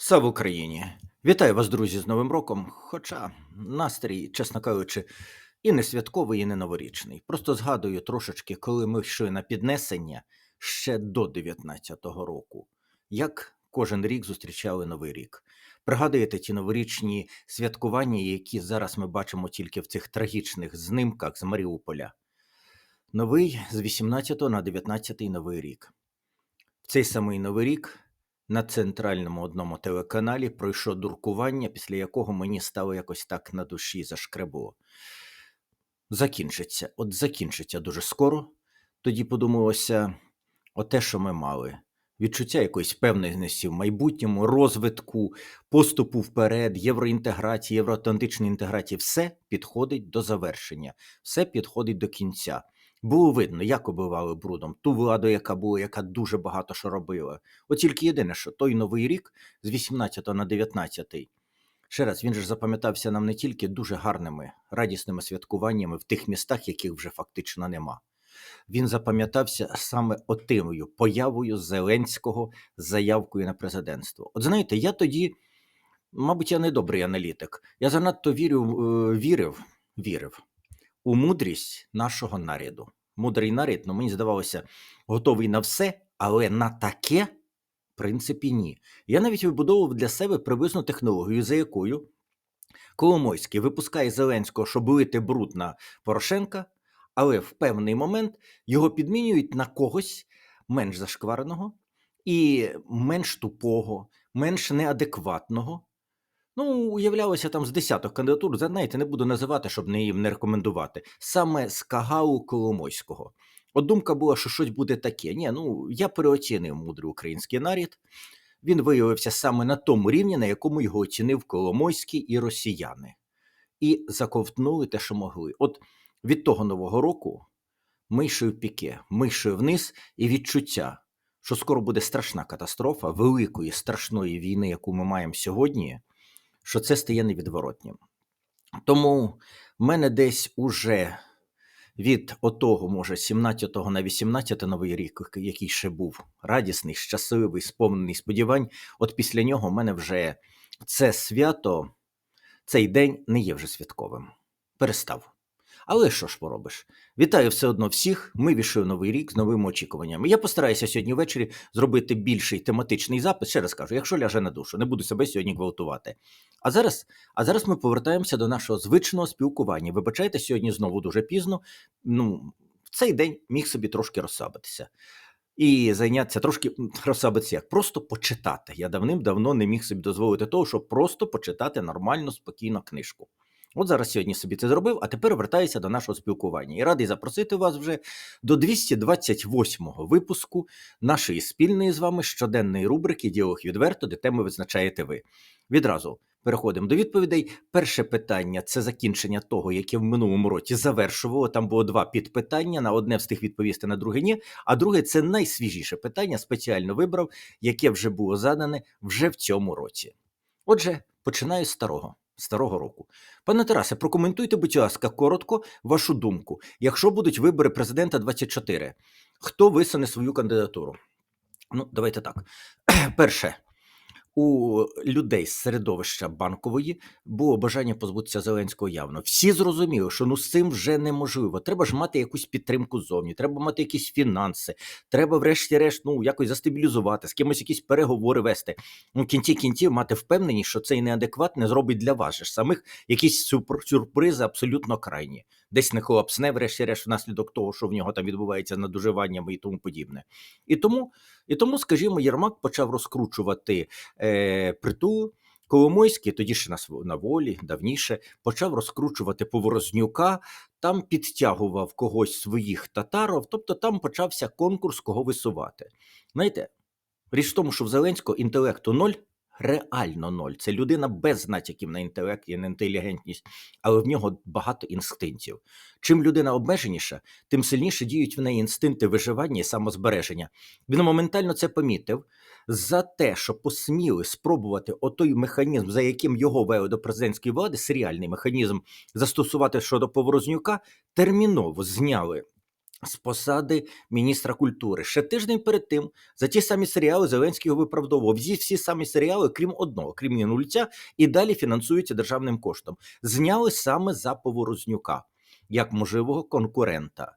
Слава Україні! Вітаю вас, друзі, з Новим роком. Хоча настрій, чесно кажучи, і не святковий, і не новорічний. Просто згадую трошечки, коли ми йшли на піднесення ще до 19-го року, як кожен рік зустрічали Новий рік. Пригадуєте ті новорічні святкування, які зараз ми бачимо тільки в цих трагічних знимках з Маріуполя. Новий з 18 на 19 новий рік. В цей самий новий рік на центральному одному телеканалі пройшло дуркування, після якого мені стало якось так на душі зашкребуло. Закінчиться, от закінчиться дуже скоро. Тоді подумалося оте, що ми мали. Відчуття якоїсь певності в майбутньому, розвитку, поступу вперед, євроінтеграції, євроатлантичної інтеграції, все підходить до завершення, все підходить до кінця. Було видно, як оббивали брудом ту владу, яка була, яка дуже багато що робила. От тільки єдине, що той новий рік з 18 на 19, ще раз, він ж запам'ятався нам не тільки дуже гарними, радісними святкуваннями в тих містах, яких вже фактично нема. Він запам'ятався саме отимою появою Зеленського з заявкою на президентство. От знаєте, я тоді, мабуть, я не добрий аналітик. Я занадто вірю, е, вірив, вірив у мудрість нашого наряду. Мудрий наряд, ну мені здавалося, готовий на все, але на таке, в принципі, ні. Я навіть вибудовував для себе приблизну технологію, за якою Коломойський випускає Зеленського, щоб лити бруд на Порошенка, але в певний момент його підмінюють на когось менш зашквареного і менш тупого, менш неадекватного. Ну, уявлялося там з десяток кандидатур, знаєте, не буду називати, щоб не їм не рекомендувати. Саме з Кагау Коломойського. От думка була, що щось буде таке. Ні, ну я переоцінив мудрий український нарід. Він виявився саме на тому рівні, на якому його оцінив Коломойський і росіяни, і заковтнули те, що могли. От від того нового року ми йшли піке, ми йшли вниз, і відчуття, що скоро буде страшна катастрофа великої страшної війни, яку ми маємо сьогодні що це стає невідворотнім. Тому в мене десь уже від отого, може, 17 на 18 новий рік, який ще був радісний, щасливий, сповнений сподівань, от після нього в мене вже це свято, цей день не є вже святковим. Перестав. Але що ж поробиш? Вітаю все одно всіх. Ми війшли в новий рік з новими очікуваннями. Я постараюся сьогодні ввечері зробити більший тематичний запис. Ще раз кажу, якщо ляже на душу, не буду себе сьогодні гвалтувати. А зараз, а зараз ми повертаємося до нашого звичного спілкування. Вибачайте, сьогодні знову дуже пізно. Ну, в цей день міг собі трошки розслабитися. І зайнятися трошки розслабитися як просто почитати. Я давним-давно не міг собі дозволити того, щоб просто почитати нормально, спокійно книжку. От зараз сьогодні собі це зробив, а тепер вертаюся до нашого спілкування. І радий запросити вас вже до 228-го випуску нашої спільної з вами щоденної рубрики Діалог відверто, де теми визначаєте ви. Відразу переходимо до відповідей. Перше питання це закінчення того, яке в минулому році завершувало. Там було два підпитання. На одне встиг відповісти, на друге ні. А друге це найсвіжіше питання. Спеціально вибрав, яке вже було задане вже в цьому році. Отже, починаю з старого старого року. Пане Тарасе, прокоментуйте, будь ласка, коротко вашу думку. Якщо будуть вибори президента 24, хто висуне свою кандидатуру? Ну, давайте так. Перше, у людей з середовища банкової було бажання позбутися Зеленського явно. Всі зрозуміли, що ну з цим вже неможливо. Треба ж мати якусь підтримку зовні, треба мати якісь фінанси, треба, врешті-решт, ну якось застабілізувати, з кимось якісь переговори вести. Ну, кінці кінців мати впевненість, що цей неадекват не зробить для вас же самих якісь сюрпр- сюрпризи абсолютно крайні. Десь не колапсне, врешті-решт, внаслідок того, що в нього там відбувається надуживаннями і тому подібне. І тому, і тому, скажімо, Єрмак почав розкручувати е, притул. Коломойський, тоді ще на волі, давніше, почав розкручувати Поворознюка, там підтягував когось своїх татаров, тобто там почався конкурс, кого висувати. Знаєте, річ в тому, що в Зеленського інтелекту ноль, реально ноль. Це людина без натяків на інтелект і на інтелігентність, але в нього багато інстинктів. Чим людина обмеженіша, тим сильніше діють в неї інстинкти виживання і самозбереження. Він моментально це помітив. За те, що посміли спробувати отой механізм, за яким його вели до президентської влади, серіальний механізм застосувати щодо Поворознюка, терміново зняли з посади міністра культури. Ще тиждень перед тим за ті самі серіали Зеленський його виправдовував. Всі, всі самі серіали, крім одного, крім Мінульця, і далі фінансуються державним коштом. Зняли саме за Поворознюка як можливого конкурента.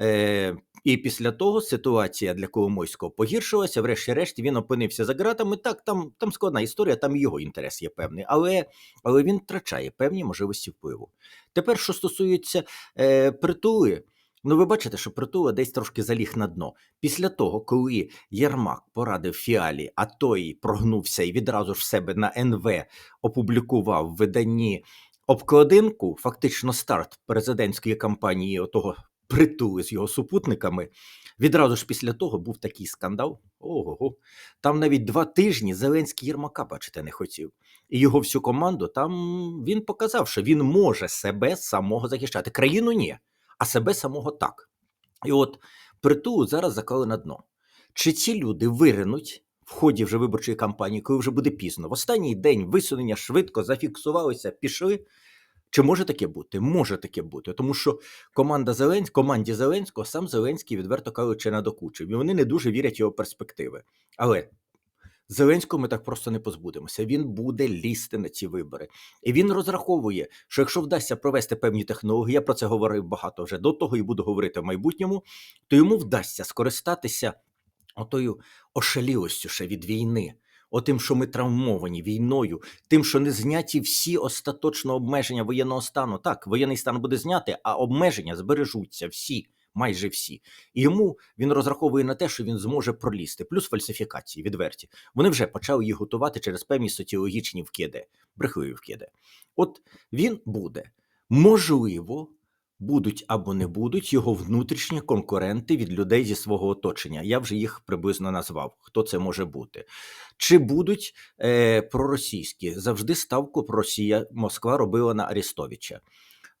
Е, і після того ситуація для Коломойського погіршилася. Врешті-решт він опинився за ґратами. Так, там, там складна історія, там його інтерес є певний, але, але він втрачає певні можливості впливу. Тепер, що стосується е, притули. Ну, ви бачите, що притула десь трошки заліг на дно. Після того, коли Єрмак порадив фіалі, а той прогнувся і відразу ж себе на НВ опублікував в виданні обкладинку, фактично старт президентської кампанії отого притули з його супутниками. Відразу ж після того був такий скандал. Ого, там навіть два тижні Зеленський Єрмака бачити не хотів. І його всю команду там він показав, що він може себе самого захищати. Країну ні, а себе самого так. І от притулу зараз заклали на дно. Чи ці люди виринуть в ході вже виборчої кампанії, коли вже буде пізно? В останній день висунення швидко зафіксувалися, пішли. Чи може таке бути? Може таке бути, тому що команда Зеленського, команді Зеленського сам Зеленський відверто кажучи надокучив, і вони не дуже вірять його перспективи. Але Зеленського ми так просто не позбудемося. Він буде лізти на ці вибори, і він розраховує, що якщо вдасться провести певні технології, я про це говорив багато вже до того і буду говорити в майбутньому, то йому вдасться скористатися отою ошалілостю ще від війни. Отим, що ми травмовані війною, тим, що не зняті всі остаточно обмеження воєнного стану. Так, воєнний стан буде знятий, а обмеження збережуться всі, майже всі. І йому він розраховує на те, що він зможе пролізти, плюс фальсифікації відверті. Вони вже почали їх готувати через певні соціологічні вкиди, брехливі вкиди. От він буде можливо. Будуть або не будуть його внутрішні конкуренти від людей зі свого оточення. Я вже їх приблизно назвав. Хто це може бути? Чи будуть е, проросійські? Завжди ставку про Росія Москва робила на Арістовича.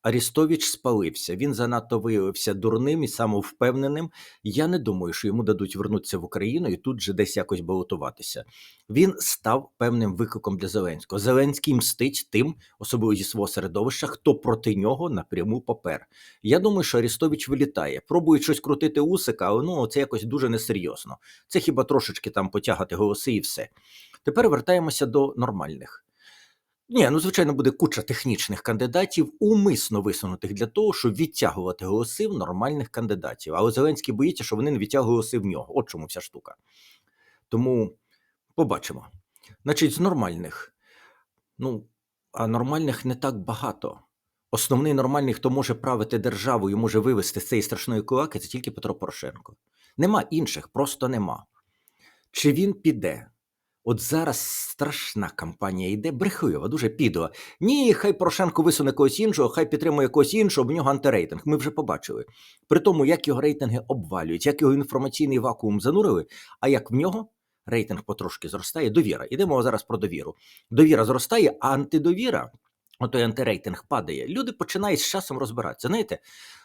Арістович спалився. Він занадто виявився дурним і самовпевненим. Я не думаю, що йому дадуть вернутися в Україну і тут же десь якось балотуватися. Він став певним викликом для Зеленського. Зеленський мстить тим, особливо зі свого середовища, хто проти нього напряму попер. Я думаю, що Арістович вилітає. Пробують щось крутити усика, але ну це якось дуже несерйозно. Це хіба трошечки там потягати голоси і все. Тепер вертаємося до нормальних. Ні, ну звичайно, буде куча технічних кандидатів, умисно висунутих для того, щоб відтягувати голоси в нормальних кандидатів. Але Зеленський боїться, що вони не відтягують голоси в нього. От чому вся штука. Тому побачимо. Значить, з нормальних. Ну, а нормальних не так багато. Основний нормальний, хто може правити державою, може вивести з цієї страшної кулаки, це тільки Петро Порошенко. Нема інших, просто нема. Чи він піде? От зараз страшна кампанія йде, брехлива, дуже підла. Ні, хай Порошенко висуне когось іншого, хай підтримує когось іншого, в нього антирейтинг. Ми вже побачили. При тому, як його рейтинги обвалюють, як його інформаційний вакуум занурили, а як в нього рейтинг потрошки зростає, довіра. Ідемо зараз про довіру. Довіра зростає, а антидовіра. Отой антирейтинг падає. Люди починають з часом розбиратися. Знаєте,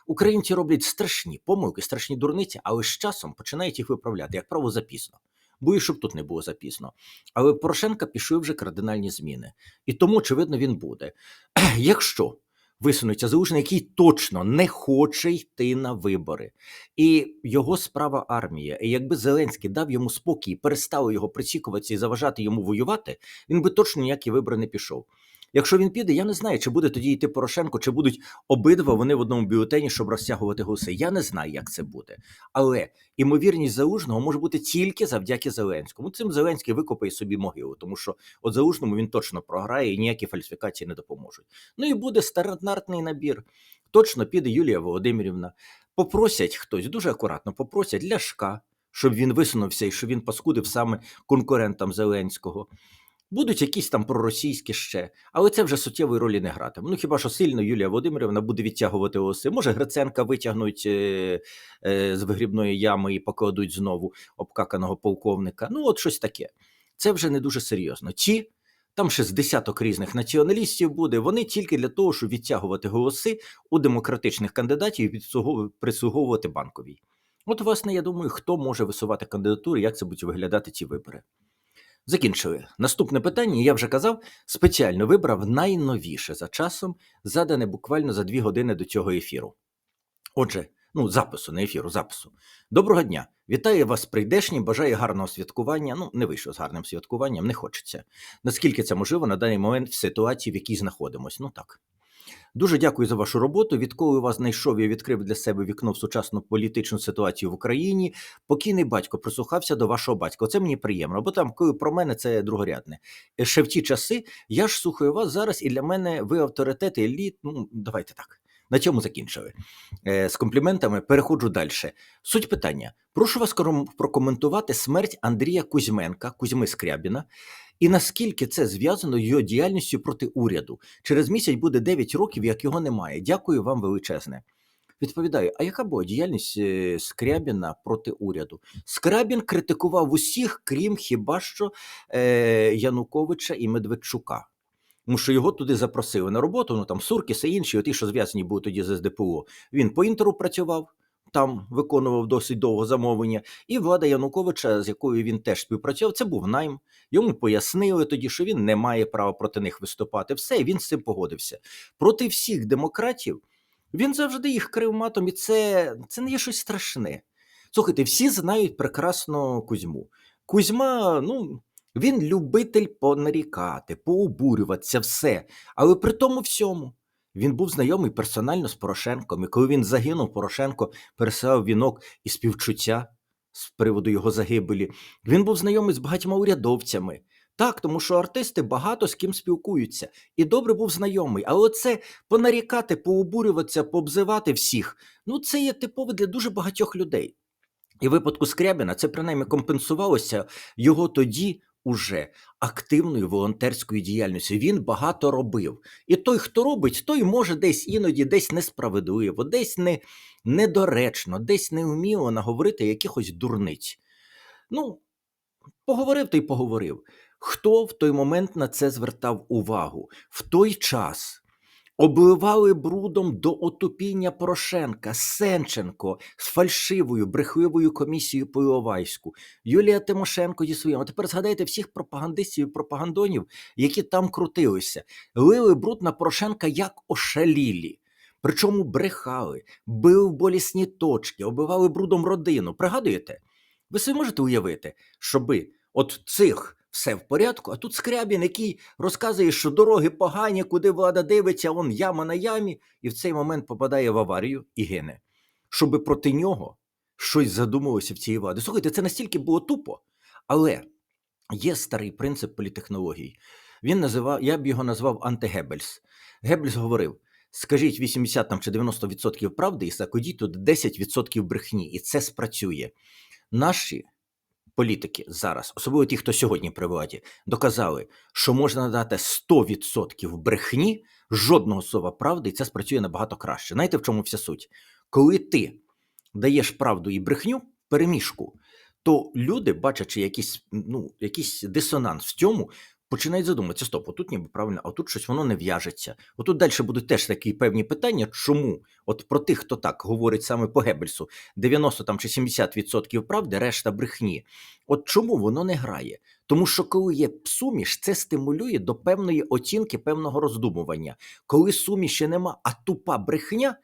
українці роблять страшні помилки, страшні дурниці, але з часом починають їх виправляти, як правило, запізно. Боюсь, щоб тут не було запізно. Але Порошенка пішли вже кардинальні зміни. І тому, очевидно, він буде. Якщо висунеться залужний, який точно не хоче йти на вибори, і його справа армія, і якби Зеленський дав йому спокій, перестав його прицікуватися і заважати йому воювати, він би точно ніякі вибори не пішов. Якщо він піде, я не знаю, чи буде тоді йти Порошенко, чи будуть обидва вони в одному бюлетені, щоб розтягувати голоси. Я не знаю, як це буде. Але імовірність залужного може бути тільки завдяки Зеленському. Цим Зеленський викопає собі могилу, тому що от залужному він точно програє і ніякі фальсифікації не допоможуть. Ну і буде стандартний набір. Точно піде Юлія Володимирівна. Попросять хтось дуже акуратно, попросять Ляшка, щоб він висунувся і щоб він паскудив саме конкурентам Зеленського. Будуть якісь там проросійські ще, але це вже суттєвої ролі не гратиме. Ну хіба що сильно Юлія Володимирівна буде відтягувати оси? Може, Гриценка витягнуть е, е, з вигрібної ями і покладуть знову обкаканого полковника. Ну, от щось таке. Це вже не дуже серйозно. Ті, там ще з десяток різних націоналістів буде, вони тільки для того, щоб відтягувати голоси у демократичних кандидатів і прислуговувати банковій. От, власне, я думаю, хто може висувати кандидатури, як це будуть виглядати ці вибори. Закінчили. Наступне питання, я вже казав, спеціально вибрав найновіше за часом, задане буквально за дві години до цього ефіру. Отже, Ну, запису, не ефіру, запису. Доброго дня! Вітаю вас прийдешні, бажаю гарного святкування. Ну, не вийшло з гарним святкуванням, не хочеться. Наскільки це можливо на даний момент в ситуації, в якій знаходимося. Ну так. Дуже дякую за вашу роботу. Відколи вас знайшов і відкрив для себе вікно в сучасну політичну ситуацію в Україні. Покійний батько прислухався до вашого батька. Оце мені приємно, бо там, коли про мене це другорядне. Е, Ще в ті часи я ж слухаю вас зараз, і для мене ви авторитет, еліт. Ну, давайте так. На цьому закінчили. Е, з компліментами переходжу далі. Суть питання: прошу вас прокоментувати смерть Андрія Кузьменка, Кузьми Скрябіна, і наскільки це зв'язано його діяльністю проти уряду. Через місяць буде 9 років, як його немає. Дякую вам величезне. Відповідаю, а яка була діяльність е, Скрябіна проти уряду? Скрябін критикував усіх, крім хіба що е, Януковича і Медведчука. Тому що його туди запросили на роботу, ну там Суркіс і інші, ті, що зв'язані були тоді з СДПУ. Він по інтеру працював, там виконував досить довго замовлення. І влада Януковича, з якою він теж співпрацював, це був найм. Йому пояснили тоді, що він не має права проти них виступати. Все, він з цим погодився. Проти всіх демократів він завжди їх крив матом, і це, це не є щось страшне. Слухайте, всі знають прекрасно Кузьму. Кузьма, ну, він любитель понарікати, пообурюватися, все. Але при тому всьому він був знайомий персонально з Порошенком. І коли він загинув, Порошенко пересилав вінок і співчуття з приводу його загибелі. Він був знайомий з багатьма урядовцями. Так, тому що артисти багато з ким спілкуються, і добре був знайомий. Але оце понарікати, пообурюватися, пообзивати всіх ну це є типово для дуже багатьох людей. І в випадку Скрябіна це принаймні компенсувалося його тоді уже активною волонтерською діяльністю. Він багато робив. І той, хто робить, той може десь іноді десь несправедливо, десь не, недоречно, десь неуміло наговорити якихось дурниць. Ну, поговорив то й поговорив. Хто в той момент на це звертав увагу? В той час обливали брудом до отупіння Порошенка, Сенченко з фальшивою, брехливою комісією по Іловайську, Юлія Тимошенко зі своїм. А тепер згадайте всіх пропагандистів і пропагандонів, які там крутилися, лили бруд на Порошенка як ошалілі. Причому брехали, били в болісні точки, оббивали брудом родину. Пригадуєте? Ви собі можете уявити, щоби от цих все в порядку, а тут Скрябін, який розказує, що дороги погані, куди влада дивиться, он яма на ямі, і в цей момент попадає в аварію і гине. Щоби проти нього щось задумалося в цій владі. Слухайте, це настільки було тупо, але є старий принцип політехнологій. Він називав, я б його назвав антигебельс. Геббельс говорив: скажіть 80 там, чи 90% правди і закодіть тут 10% брехні, і це спрацює. Наші політики зараз, особливо ті, хто сьогодні при владі, доказали, що можна надати 100% брехні, жодного слова правди, і це спрацює набагато краще. Знаєте, в чому вся суть? Коли ти даєш правду і брехню, переміжку, то люди, бачачи якийсь, ну, якийсь дисонанс в цьому, починають задуматися: стоп, отут ніби правильно, а тут щось воно не в'яжеться. Отут далі будуть теж такі певні питання, чому от про тих, хто так говорить саме по Геббельсу, 90 там чи 70% правди, решта брехні. От чому воно не грає? Тому що коли є суміш, це стимулює до певної оцінки, певного роздумування. Коли суміші нема, а тупа брехня,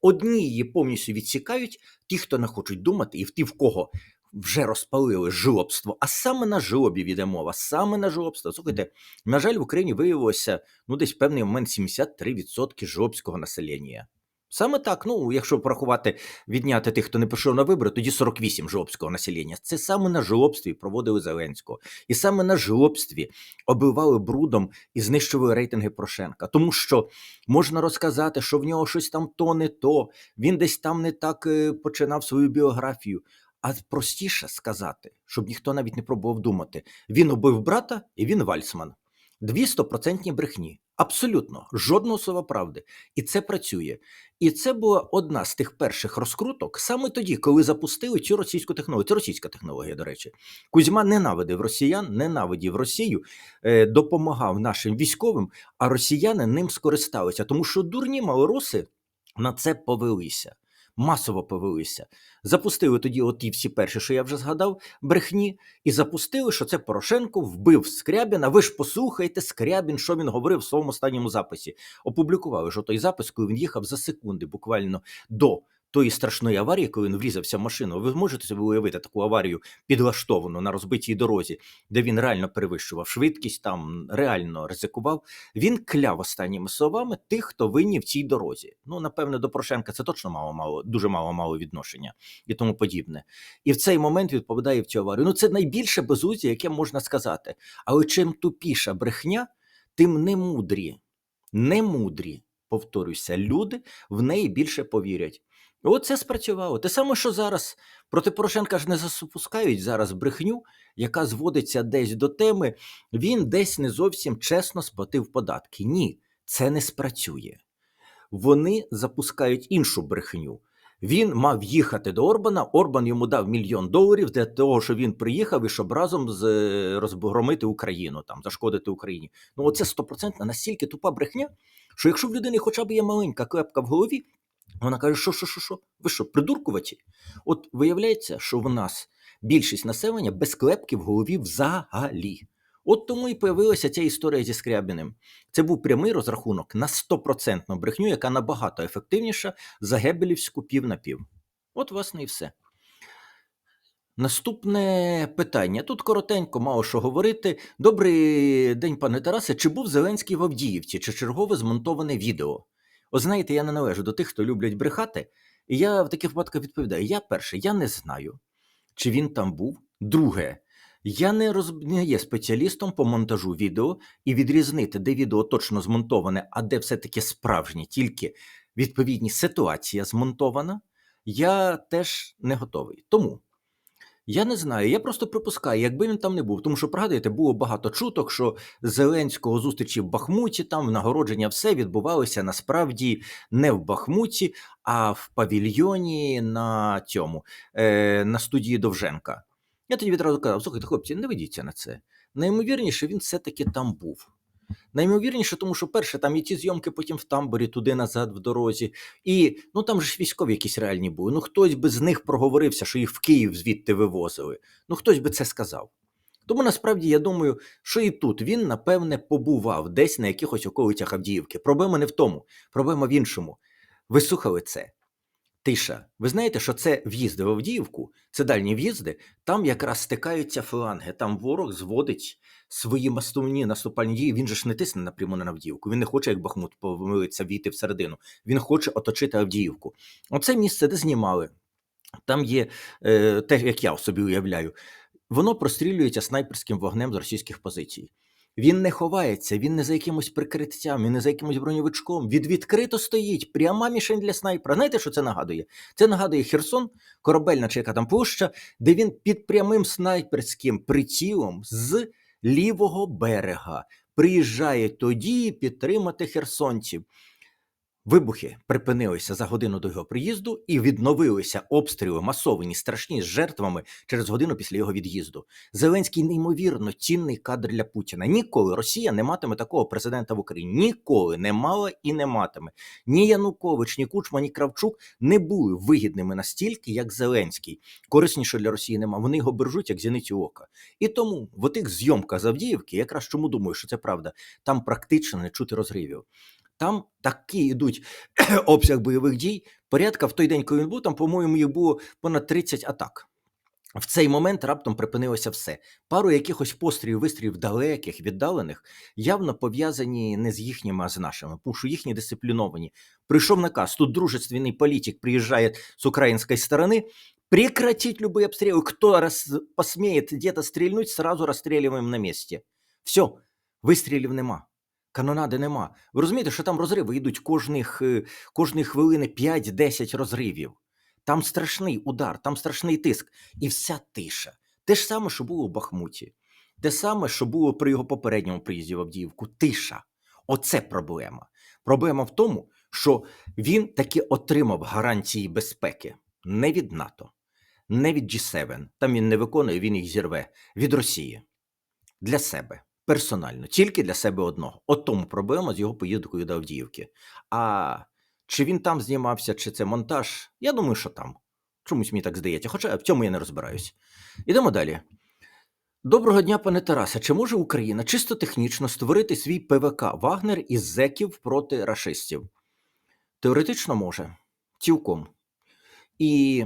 одні її повністю відсікають, ті, хто не хочуть думати, і в ті, в кого вже розпалили жлобство, а саме на жлобі йде мова, саме на жлобство. Слухайте, на жаль, в Україні виявилося ну десь в певний момент 73% жлобського населення. Саме так, ну якщо порахувати, відняти тих, хто не пішов на вибори, тоді 48 жлобського населення. Це саме на жлобстві проводили Зеленського, і саме на жлобстві оббивали брудом і знищували рейтинги Порошенка. Тому що можна розказати, що в нього щось там то не то, він десь там не так е, починав свою біографію. А простіше сказати, щоб ніхто навіть не пробував думати. Він убив брата і він вальсман. Дві стопроцентні брехні. Абсолютно, жодного слова правди. І це працює. І це була одна з тих перших розкруток саме тоді, коли запустили цю російську технологію. Це російська технологія, до речі. Кузьма ненавидив росіян, ненавидів Росію, е, допомагав нашим військовим, а росіяни ним скористалися, тому що дурні малороси на це повелися. Масово повелися. Запустили тоді оті всі перші, що я вже згадав, брехні, і запустили, що це Порошенко вбив Скрябіна. Ви ж послухайте, Скрябін, що він говорив в своєму останньому записі. Опублікували ж той запис, коли він їхав за секунди, буквально до тої страшної аварії, коли він врізався в машину. Ви можете собі уявити таку аварію підлаштовану на розбитій дорозі, де він реально перевищував швидкість, там реально ризикував. Він кляв останніми словами тих, хто винні в цій дорозі. Ну, напевне, до Порошенка це точно мало мало, дуже мало мало відношення і тому подібне. І в цей момент він попадає в цю аварію. Ну, це найбільше безуздя, яке можна сказати. Але чим тупіша брехня, тим не мудрі, не мудрі, повторюся, люди в неї більше повірять. От це спрацювало. Те саме, що зараз проти Порошенка ж не запускають зараз брехню, яка зводиться десь до теми, він десь не зовсім чесно сплатив податки. Ні, це не спрацює. Вони запускають іншу брехню. Він мав їхати до Орбана. Орбан йому дав мільйон доларів для того, що він приїхав і щоб разом з е, розгромити Україну, там зашкодити Україні. Ну, оце стопроцентна настільки тупа брехня, що якщо в людини хоча б є маленька клепка в голові, вона каже, що, що, що, що? Ви що, придуркуваті? От виявляється, що в нас більшість населення без клепки в голові взагалі. От тому і появилася ця історія зі Скрябіним. Це був прямий розрахунок на стопроцентну брехню, яка набагато ефективніша за Гебелівську пів на пів. От, власне, і все. Наступне питання. Тут коротенько, мало що говорити. Добрий день, пане Тарасе. Чи був Зеленський в Авдіївці, чи чергове змонтоване відео? О, знаєте, я не належу до тих, хто люблять брехати. І я в таких випадках відповідаю: я перше, я не знаю, чи він там був. Друге, я не, роз... не є спеціалістом по монтажу відео і відрізнити, де відео точно змонтоване, а де все-таки справжнє, тільки відповідні ситуація змонтована, я теж не готовий. Тому я не знаю, я просто припускаю, якби він там не був. Тому що, пригадуєте, було багато чуток, що Зеленського зустрічі в Бахмуті, там нагородження все відбувалося насправді не в Бахмуті, а в павільйоні на цьому, е, на студії Довженка. Я тоді відразу казав: слухайте, хлопці, не ведіться на це. Найімовірніше, він все-таки там був. Найімовірніше, тому що перше, там і ті зйомки потім в тамбурі, туди назад в дорозі. І ну там же ж військові якісь реальні були. Ну хтось би з них проговорився, що їх в Київ звідти вивозили. Ну хтось би це сказав. Тому насправді я думаю, що і тут він, напевне, побував десь на якихось околицях Авдіївки. Проблема не в тому, проблема в іншому. Ви слухали це. Тиша. Ви знаєте, що це в'їзди в Авдіївку, це дальні в'їзди, там якраз стикаються фланги, там ворог зводить свої основні наступальні дії. Він же ж не тисне напряму на Авдіївку. Він не хоче, як Бахмут, помилитися, війти всередину. Він хоче оточити Авдіївку. Оце місце, де знімали. Там є е, те, як я собі уявляю, воно прострілюється снайперським вогнем з російських позицій. Він не ховається, він не за якимось прикриттям, він не за якимось броньовичком. Він відкрито стоїть, пряма мішень для снайпера. Знаєте, що це нагадує? Це нагадує Херсон, корабельна чи яка там площа, де він під прямим снайперським прицілом з лівого берега приїжджає тоді підтримати херсонців. Вибухи припинилися за годину до його приїзду і відновилися обстріли масовані, страшні з жертвами через годину після його від'їзду. Зеленський неймовірно цінний кадр для Путіна. Ніколи Росія не матиме такого президента в Україні. Ніколи не мала і не матиме. Ні Янукович, ні Кучма, ні Кравчук не були вигідними настільки, як Зеленський. Корисніше для Росії нема. Вони його бережуть як зіницю ока. І тому в отих зйомках з Авдіївки, якраз чому думаю, що це правда, там практично не чути розривів. Там такі йдуть обсяг бойових дій. Порядка в той день, коли він був, там, по-моєму, їх було понад 30 атак. В цей момент раптом припинилося все. Пару якихось пострілів, вистрілів далеких, віддалених, явно пов'язані не з їхніми, а з нашими, тому що їхні дисципліновані. Прийшов наказ, тут дружественний політик приїжджає з української сторони, прекратить любые обстрелы. Кто раз посмеет где-то стрельнуть, сразу расстреливаем на місці. Все, вистрілів нема. Канонади нема. Ви розумієте, що там розриви йдуть кожних, е, кожної хвилини 5-10 розривів. Там страшний удар, там страшний тиск. І вся тиша. Те ж саме, що було в Бахмуті. Те саме, що було при його попередньому приїзді в Авдіївку. Тиша. Оце проблема. Проблема в тому, що він таки отримав гарантії безпеки не від НАТО, не від G7. Там він не виконує, він їх зірве від Росії для себе персонально, тільки для себе одного. От тому проблема з його поїздкою до Авдіївки. А чи він там знімався, чи це монтаж? Я думаю, що там. Чомусь мені так здається, хоча в цьому я не розбираюсь. Ідемо далі. Доброго дня, пане Тарасе. Чи може Україна чисто технічно створити свій ПВК Вагнер із зеків проти рашистів? Теоретично може, цілком. І,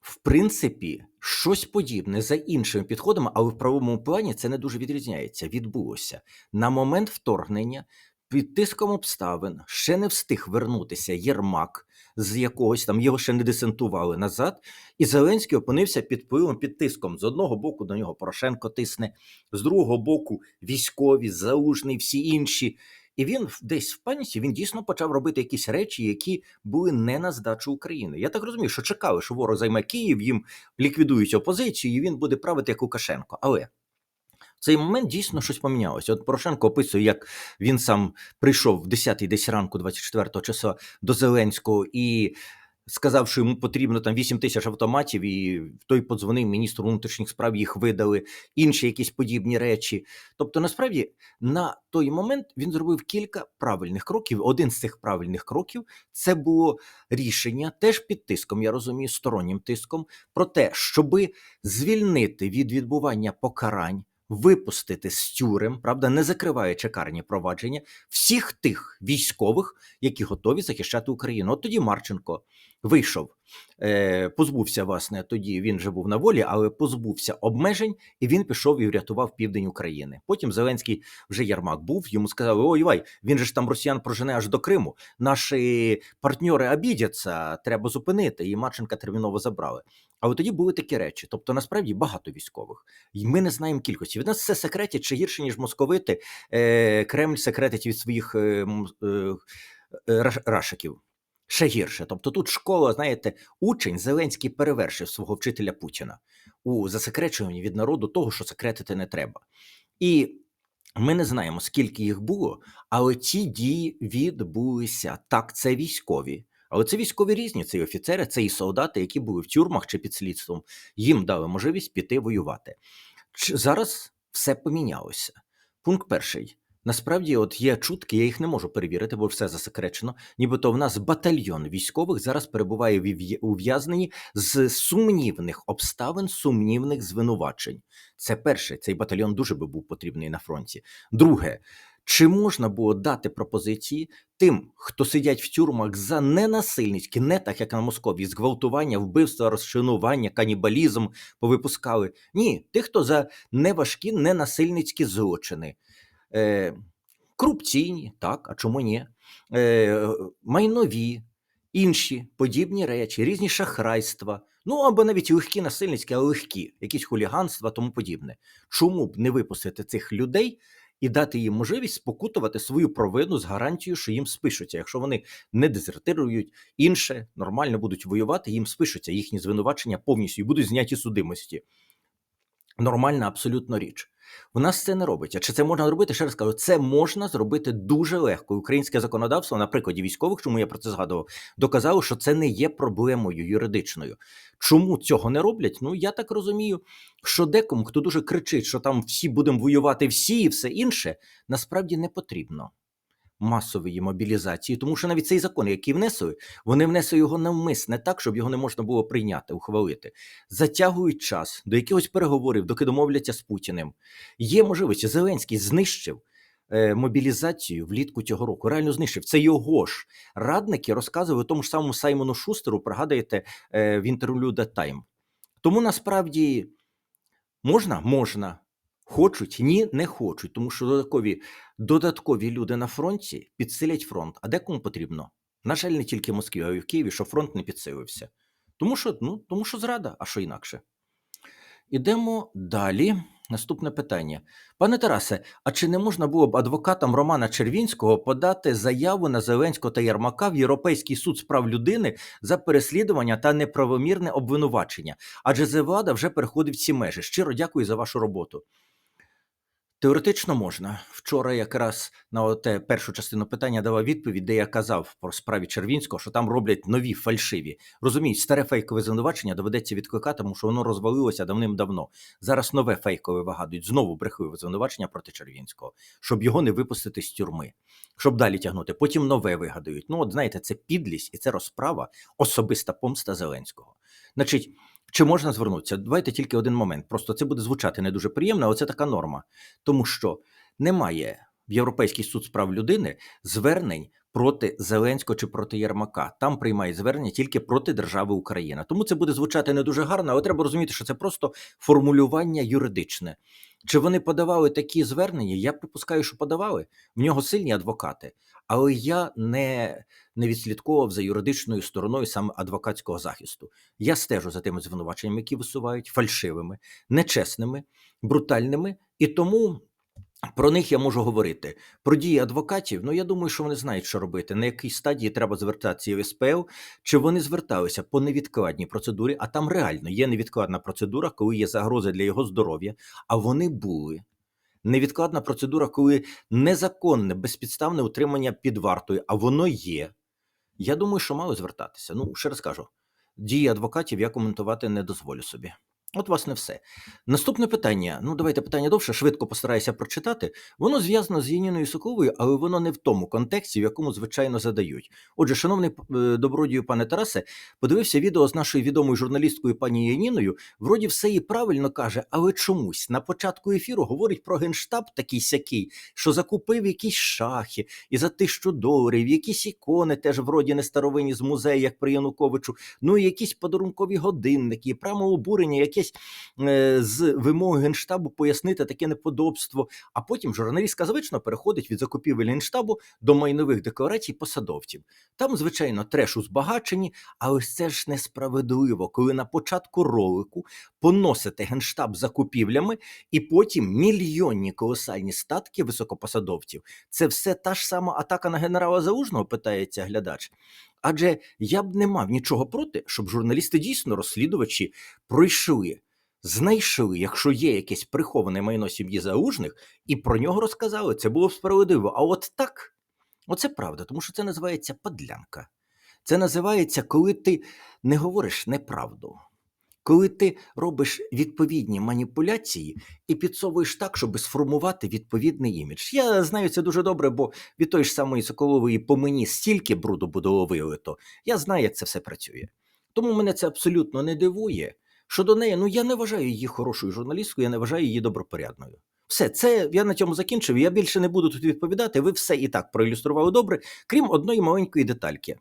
в принципі, щось подібне за іншими підходами, але в правовому плані це не дуже відрізняється. Відбулося на момент вторгнення. Під тиском обставин ще не встиг вернутися Єрмак з якогось там його ще не десантували назад, і Зеленський опинився під впливом, під тиском. З одного боку до нього Порошенко тисне, з другого боку військові, залужний, всі інші. І він десь в паніці він дійсно почав робити якісь речі, які були не на здачу України. Я так розумію, що чекали, що ворог займе Київ, їм ліквідують опозицію, і він буде правити як Лукашенко. Але в цей момент дійсно щось помінялося. От Порошенко описує, як він сам прийшов в 10-й десь ранку, 24 числа до Зеленського і сказав, що йому потрібно там 8 тисяч автоматів, і той подзвонив міністру внутрішніх справ, їх видали, інші якісь подібні речі. Тобто, насправді, на той момент він зробив кілька правильних кроків. Один з цих правильних кроків це було рішення, теж під тиском, я розумію, стороннім тиском, про те, щоби звільнити від відбування покарань. Випустити з тюрем, правда, не закриваючи карні провадження всіх тих військових, які готові захищати Україну. От тоді Марченко вийшов, е, позбувся, власне, тоді він вже був на волі, але позбувся обмежень, і він пішов і врятував південь України. Потім Зеленський вже Ярмак був. Йому сказали: ой, вай, він же ж там росіян прожене аж до Криму. Наші партньори обідяться, треба зупинити. І Марченка терміново забрали. Але тоді були такі речі. Тобто, насправді багато військових. І ми не знаємо кількості. Від нас все секретять чи гірше, ніж московити. Е, Кремль секретить від своїх е, м- е, раш- рашиків. Ще гірше. Тобто тут школа, знаєте, учень Зеленський перевершив свого вчителя Путіна у засекречуванні від народу того, що секретити не треба. І ми не знаємо, скільки їх було, але ці дії відбулися. Так, це військові. Але це військові різні, це і офіцери, це і солдати, які були в тюрмах чи під слідством. Їм дали можливість піти воювати. Зараз все помінялося. Пункт перший. Насправді, от є чутки, я їх не можу перевірити, бо все засекречено. Нібито в нас батальйон військових зараз перебуває в ув'язненні з сумнівних обставин, сумнівних звинувачень. Це перше, цей батальйон дуже би був потрібний на фронті. Друге, чи можна було дати пропозиції тим, хто сидять в тюрмах за ненасильницькі, не так як на Московії, зґвалтування, вбивства, розчинування, канібалізм повипускали? Ні, тих, хто за неважкі, ненасильницькі злочини. Е, корупційні, так, а чому ні? Е, майнові, інші подібні речі, різні шахрайства. Ну або навіть легкі насильницькі, але легкі, якісь хуліганства, тому подібне. Чому б не випустити цих людей і дати їм можливість спокутувати свою провину з гарантією, що їм спишуться. Якщо вони не дезертирують, інше нормально будуть воювати, їм спишуться їхні звинувачення повністю і будуть зняті судимості. Нормальна абсолютно річ. У нас це не робить. А чи це можна робити? Ще раз кажу, це можна зробити дуже легко. Українське законодавство, на прикладі військових, чому я про це згадував, доказало, що це не є проблемою юридичною. Чому цього не роблять? Ну я так розумію, що декому, хто дуже кричить, що там всі будемо воювати, всі і все інше, насправді не потрібно масової мобілізації, тому що навіть цей закон, який внесли, вони внесли його навмисне так, щоб його не можна було прийняти, ухвалити. Затягують час до якихось переговорів, доки домовляться з Путіним. Є можливість, Зеленський знищив. е, Мобілізацію влітку цього року реально знищив. Це його ж радники розказували тому ж самому Саймону Шустеру, пригадуєте е, в інтерв'ю The Time. Тому насправді можна? Можна. Хочуть? Ні, не хочуть, тому що додаткові, додаткові люди на фронті підсилять фронт. А декому потрібно? На жаль, не тільки Москві, а й в Києві, що фронт не підсилився. Тому що, ну, тому що зрада, а що інакше. Ідемо далі. Наступне питання. Пане Тарасе, а чи не можна було б адвокатам Романа Червінського подати заяву на Зеленського та Ярмака в Європейський суд з прав людини за переслідування та неправомірне обвинувачення? Адже Зевлада вже переходить ці межі. Щиро дякую за вашу роботу. Теоретично можна. Вчора якраз на те першу частину питання давав відповідь, де я казав про справі Червінського, що там роблять нові фальшиві. Розуміють, старе фейкове звинувачення доведеться відкликати, тому що воно розвалилося давним-давно. Зараз нове фейкове вигадують, знову брехливе звинувачення проти Червінського, щоб його не випустити з тюрми, щоб далі тягнути. Потім нове вигадують. Ну, от знаєте, це підлість і це розправа, особиста помста Зеленського. Значить, чи можна звернутися? Давайте тільки один момент. Просто це буде звучати не дуже приємно, але це така норма. Тому що немає в Європейський суд з прав людини звернень проти Зеленського чи проти Єрмака. Там приймають звернення тільки проти держави Україна. Тому це буде звучати не дуже гарно, але треба розуміти, що це просто формулювання юридичне. Чи вони подавали такі звернення? Я припускаю, що подавали. В нього сильні адвокати. Але я не, не відслідковував за юридичною стороною саме адвокатського захисту. Я стежу за тими звинуваченнями, які висувають фальшивими, нечесними, брутальними, і тому про них я можу говорити. Про дії адвокатів, ну я думаю, що вони знають, що робити, на якій стадії треба звертатися в СПЛ, чи вони зверталися по невідкладній процедурі, а там реально є невідкладна процедура, коли є загрози для його здоров'я, а вони були. Невідкладна процедура, коли незаконне, безпідставне утримання під вартою, а воно є. Я думаю, що мали звертатися. Ну, ще раз кажу, дії адвокатів я коментувати не дозволю собі. От, власне, все. Наступне питання. Ну, давайте питання довше, швидко постараюся прочитати. Воно зв'язано з Яніною Соковою, але воно не в тому контексті, в якому звичайно задають. Отже, шановний е, добродію пане Тарасе, подивився відео з нашою відомою журналісткою пані Яніною. Вроді все і правильно каже, але чомусь на початку ефіру говорить про генштаб такий сякий, що закупив якісь шахи і за тисячу доларів, якісь ікони, теж вроді не старовинні з музею, як при Януковичу, ну і якісь подарункові годинники, прямо обурення, якесь е, з вимоги генштабу пояснити таке неподобство. А потім журналістка звично переходить від закупівель генштабу до майнових декларацій посадовців. Там, звичайно, треш у збагаченні, але це ж несправедливо, коли на початку ролику поносите генштаб закупівлями і потім мільйонні колосальні статки високопосадовців. Це все та ж сама атака на генерала Залужного, питається глядач. Адже я б не мав нічого проти, щоб журналісти дійсно розслідувачі пройшли, знайшли, якщо є якесь приховане майно сім'ї Залужних, і про нього розказали. Це було б справедливо. А от так, оце правда, тому що це називається подлянка. Це називається, коли ти не говориш неправду. Коли ти робиш відповідні маніпуляції і підсовуєш так, щоб сформувати відповідний імідж. Я знаю це дуже добре, бо від тої ж самої Соколової по мені стільки бруду було вилито. Я знаю, як це все працює. Тому мене це абсолютно не дивує. Щодо неї, ну я не вважаю її хорошою журналісткою, я не вважаю її добропорядною. Все, це я на цьому закінчив. Я більше не буду тут відповідати. Ви все і так проілюстрували добре, крім одної маленької детальки.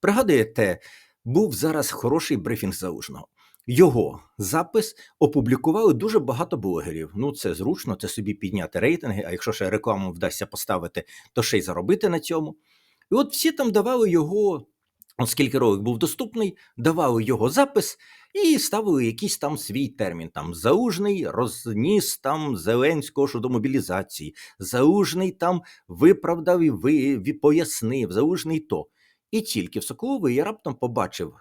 Пригадуєте, був зараз хороший брифінг залужного. Його запис опублікували дуже багато блогерів. Ну, це зручно, це собі підняти рейтинги, а якщо ще рекламу вдасться поставити, то ще й заробити на цьому. І от всі там давали його, оскільки ролик був доступний, давали його запис і ставили якийсь там свій термін. Там Заужний розніс там Зеленського щодо мобілізації, Заужний там виправдав і ви, пояснив, Заужний то. І тільки в Соколової я раптом побачив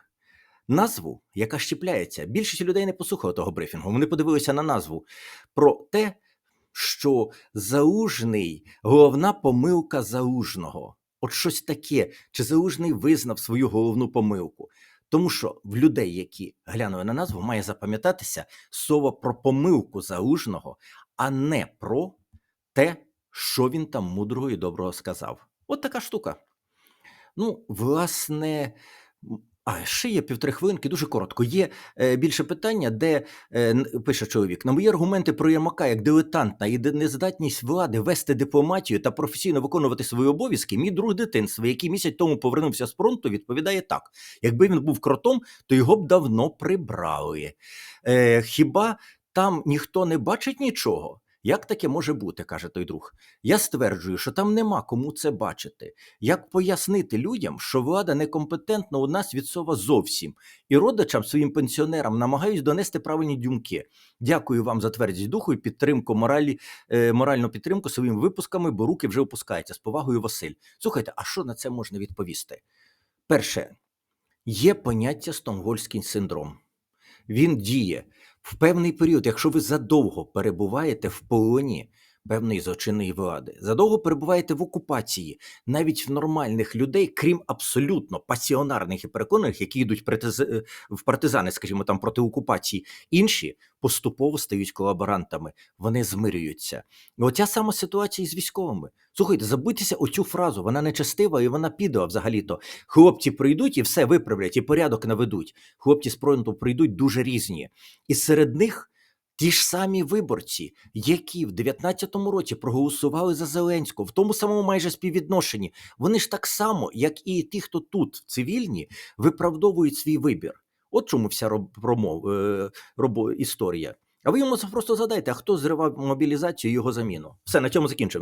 назву, яка щепляється. Більшість людей не послухали того брифінгу. Вони подивилися на назву про те, що заужний головна помилка заужного. От щось таке, чи заужний визнав свою головну помилку. Тому що в людей, які глянули на назву, має запам'ятатися слово про помилку заужного, а не про те, що він там мудрого і доброго сказав. От така штука. Ну, власне, а ще є півтори хвилинки, дуже коротко. Є е, більше питання, де е, пише чоловік: на мої аргументи про Єрмака як дилетантна і нездатність влади вести дипломатію та професійно виконувати свої обов'язки. Мій друг дитинства, який місяць тому повернувся з фронту, відповідає так: якби він був кротом, то його б давно прибрали. Е, хіба там ніхто не бачить нічого? Як таке може бути, каже той друг. Я стверджую, що там нема кому це бачити. Як пояснити людям, що влада некомпетентна у нас від слова зовсім, і родичам своїм пенсіонерам намагаюсь донести правильні думки. Дякую вам за твердість духу і підтримку моралі, е, моральну підтримку своїми випусками, бо руки вже опускаються. З повагою, Василь. Слухайте, а що на це можна відповісти? Перше, є поняття стонгольський синдром. Він діє в певний період, якщо ви задовго перебуваєте в полоні певної злочинної влади, задовго перебуваєте в окупації, навіть в нормальних людей, крім абсолютно пасіонарних і переконаних, які йдуть партиз- е, в партизани, скажімо там, проти окупації, інші поступово стають колаборантами, вони змирюються. І оця сама ситуація з військовими. Слухайте, забудьтеся оцю фразу, вона нечестива і вона піде взагалі-то. Хлопці прийдуть і все виправлять, і порядок наведуть. Хлопці з фронту прийдуть дуже різні. І серед них Ті ж самі виборці, які в 19-му році проголосували за Зеленського, в тому самому майже співвідношенні, вони ж так само, як і ті, хто тут цивільні, виправдовують свій вибір. От чому вся промов, е, історія. А ви йому просто задайте, а хто зривав мобілізацію і його заміну? Все, на цьому закінчимо.